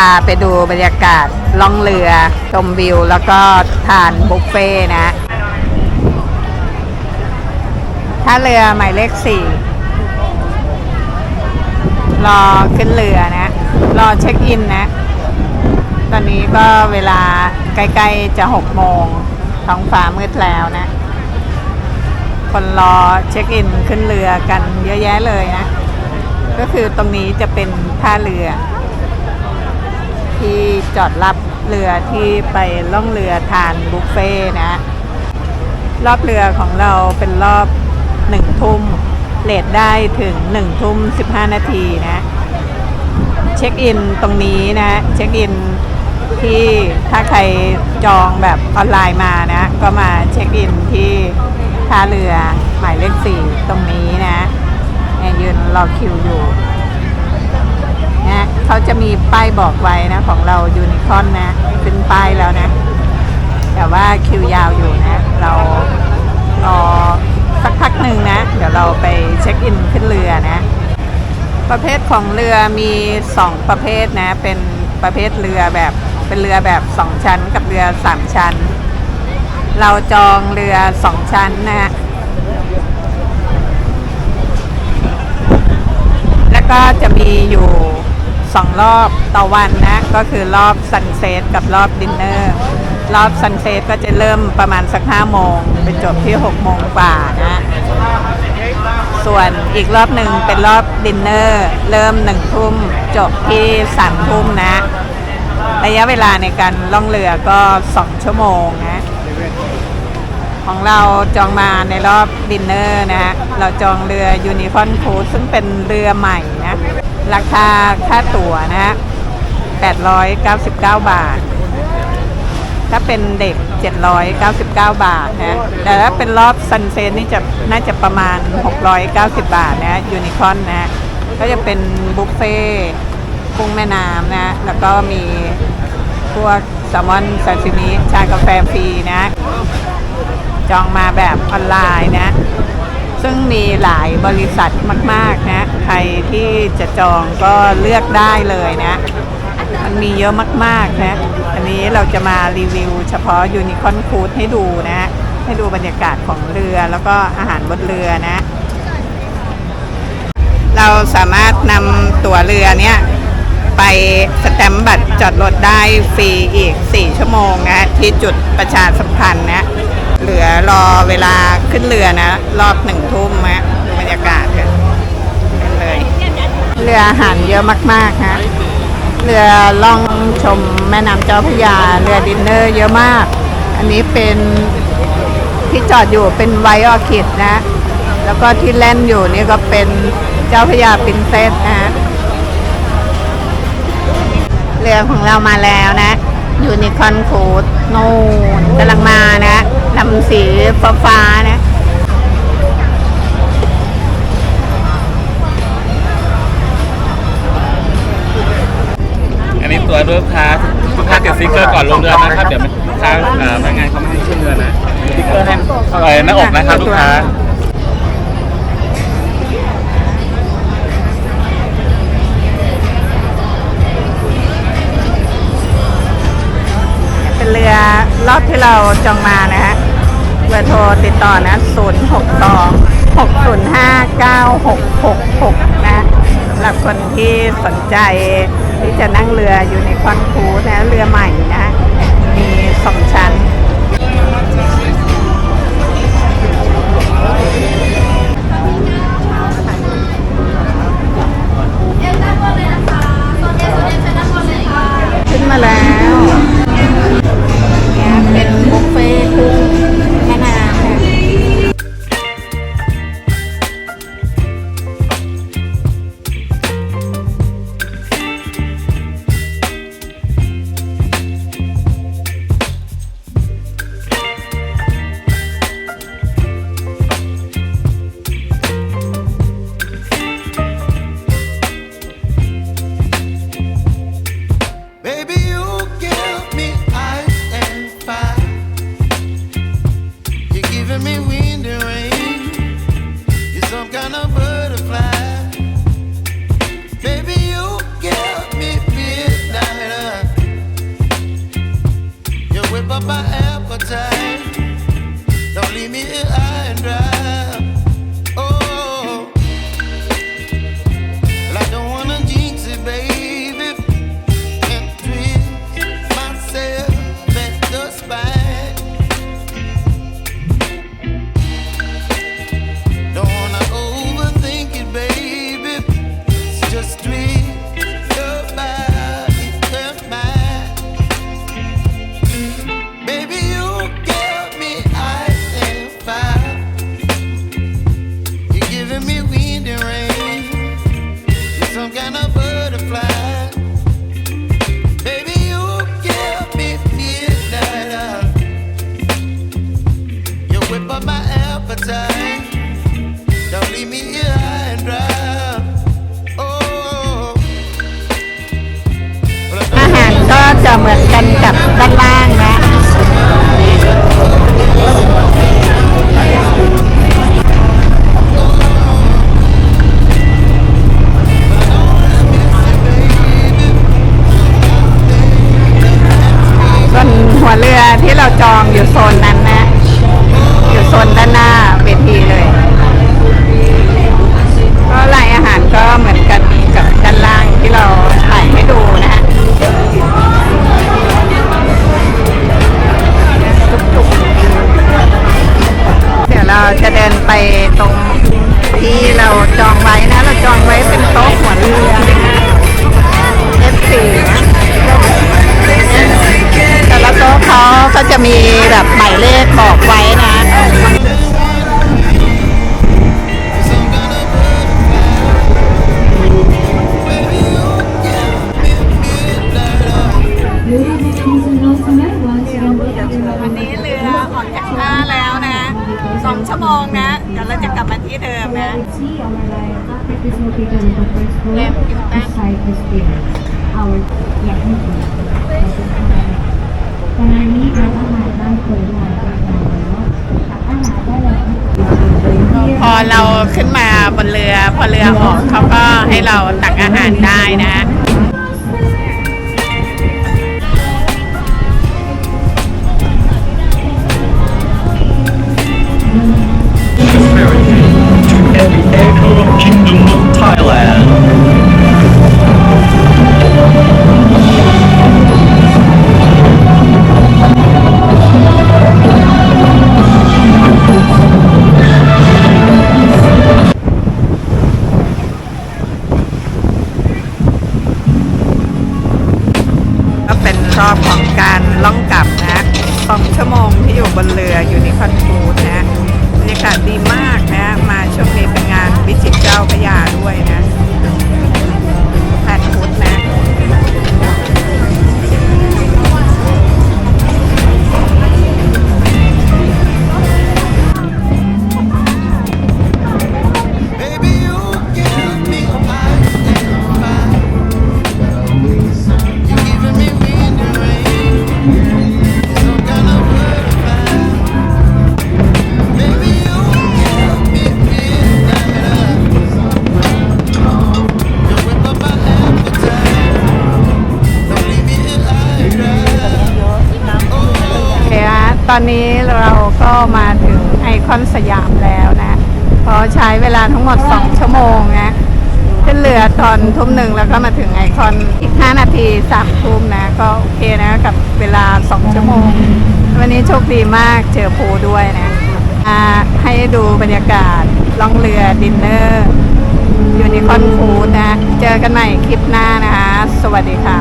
พาไปดูบรรยากาศล่องเรือ ชมวิว แล้วก็ทานบุฟเฟ่นะท่าเรือหมายเลขสี่รอขึ้นเรือนะ รอเช็คอินนะ ตอนนี้ก็เวลาใกล้ๆจะหกโมงท้องฟ้ามืดแล้วนะ คนรอเช็คอินขึ้นเรือกันเยอะแยะเลยนะ ก็คือตรงนี้จะเป็นท่าเรือ ที่จอดรับเรือที่ไปล่องเรือทานบุฟเฟ่นะ รอบเรือของเราเป็นรอบหนึ่งทุ่มเลทได้ถึงหนึ่งทุ่มสิบห้านาทีนะ เช็คอินตรงนี้นะ เช็คอินที่ถ้าใครจองแบบออนไลน์มานะ ก็มาเช็คอินที่ท่าเรือหมายเลขสี่ตรงนี้นะยืนรอคิวอยู่ เขาจะมีป้ายบอกไว้นะ ของเรายูนิคอนนะขึ้นป้ายแล้วนะ แต่ว่าคิวยาวอยู่นะ เรารอสักพักหนึ่งนะ เดี๋ยวเราไปเช็คอินขึ้นเรือนะ ประเภทของเรือมีสองประเภทนะ เป็นประเภทเรือแบบเป็นเรือแบบสองชั้นกับเรือสามชั้น เราจองเรือสองชั้นนะฮะแล้วก็จะมีอยู่ สองรอบต่อวันนะ ก็คือรอบซันเซ็ตกับรอบดินเนอร์รอบซันเซ็ตก็จะเริ่มประมาณสักห้าโมงไปจบที่หกโมงกว่านะส่วนอีกรอบหนึ่งเป็นรอบดินเนอร์เริ่มหนึ่งทุ่มจบที่สามทุ่มนะ ระยะเวลาในการล่องเรือก็สองชั่วโมงนะของเราจองมาในรอบดินเนอร์นะฮะ เราจองเรือยูนิคอนครูซึ่งเป็นเรือใหม่นะ ราคาค่าตั๋วนะฮะ899 บาท ถ้าเป็นเด็ก 799 บาทนะแต่ถ้าเป็นรอบซันเซ็ตนี่จะน่าจะประมาณ 690 บาทนะยูนิคอนนะก็จะเป็นบุฟเฟ่ต์กุ้งแม่น้ำนะ แล้วก็มีพวกแซลมอนซาซิมิชากาแฟฟรีนะ จองมาแบบออนไลน์นะ ซึ่งมีหลายบริษัทมาก ๆ นะ ใครที่จะจองก็เลือกได้เลยนะ มันมีเยอะมาก ๆ นะ อันนี้เราจะมารีวิวเฉพาะยูนิคอนฟู้ดให้ดูนะ ให้ดูบรรยากาศของเรือแล้วก็อาหารบนเรือนะ เราสามารถนำตั๋วเรือเนี้ย ไปสแตมป์บัตรจอดรถได้ฟรีอีก 4 ชั่วโมงนะ ที่จุดประชาสัมพันธ์นะ เหลือรอเวลาขึ้นเรือนะ รอบหนึ่งทุ่มนะดูบรรยากาศกันเลย เรืออาหารเยอะมากๆนะเรือล่องชมแม่น้ำเจ้าพระยา เรือดินเนอร์เยอะมาก อันนี้เป็นที่จอดอยู่เป็นไวออคิดนะ แล้วก็ที่แล่นอยู่นี่ก็เป็นเจ้าพระยาปรินเซสนะ เรือของเรามาแล้วนะ อยู่ในคอนคูดนู่นกำลังมานะลำสีฟ้าฟ้านะอันนี้ตัวลูกค้าลูกค้าติดสติ๊กเกอร์ก่อนลงเรือนะครับ เดี๋ยวลูกค้าพนักงานเขาไม่ให้ขึ้นเรือนะสติ๊กเกอร์ให้เอ่อหน้าอกนะครับลูกค้า รอบที่เราจองมานะฮะเบอร์โทรติดต่อนะ 0 6 2 6 0 5 9 6 6 6 นะสำหรับคนที่สนใจที่จะนั่งเรืออยู่ในคอนคูนะ เรือใหม่นะ มีสองชั้น but my appetite. Don't leave me here high and dry. Oh, อาหารก็จะเหมือนกันกับด้านล่างนะ วันนี้เรือออกจากท่าแล้วนะสองชั่วโมงนะ เดี๋ยวเราจะกลับมาที่เดิมนะ See on my right, traffic is located on the first floor. Left, you back. Side is clear. Our yeah, thank you. ตอนนี้เราอาหาบ้านเปิดหลายรายการแล้วกอาหารได้แล้พอเราขึ้นมาบนเรือ พอเรือออกเขาก็ให้เราตักอาหารได้นะ to every echo of Kingdom of Thailand. ตอนนี้เราก็มาถึงไอคอนสยามแล้วนะเพราะใช้เวลาทั้งหมด 2 ชั่วโมงนะขึ้นเรือตอนทุ่มหนึ่งแล้วก็มาถึงไอคอนอีก 5 นาที3ทุ่มนะ ก็โอเคนะกับเวลา 2 ชั่วโมง วันนี้โชคดีมากเจอภูด้วยนะให้ดูบรรยากาศล่องเรือดินเนอร์ยูนิคอนฟูดนะ เจอกันใหม่คลิปหน้านะคะ สวัสดีค่ะ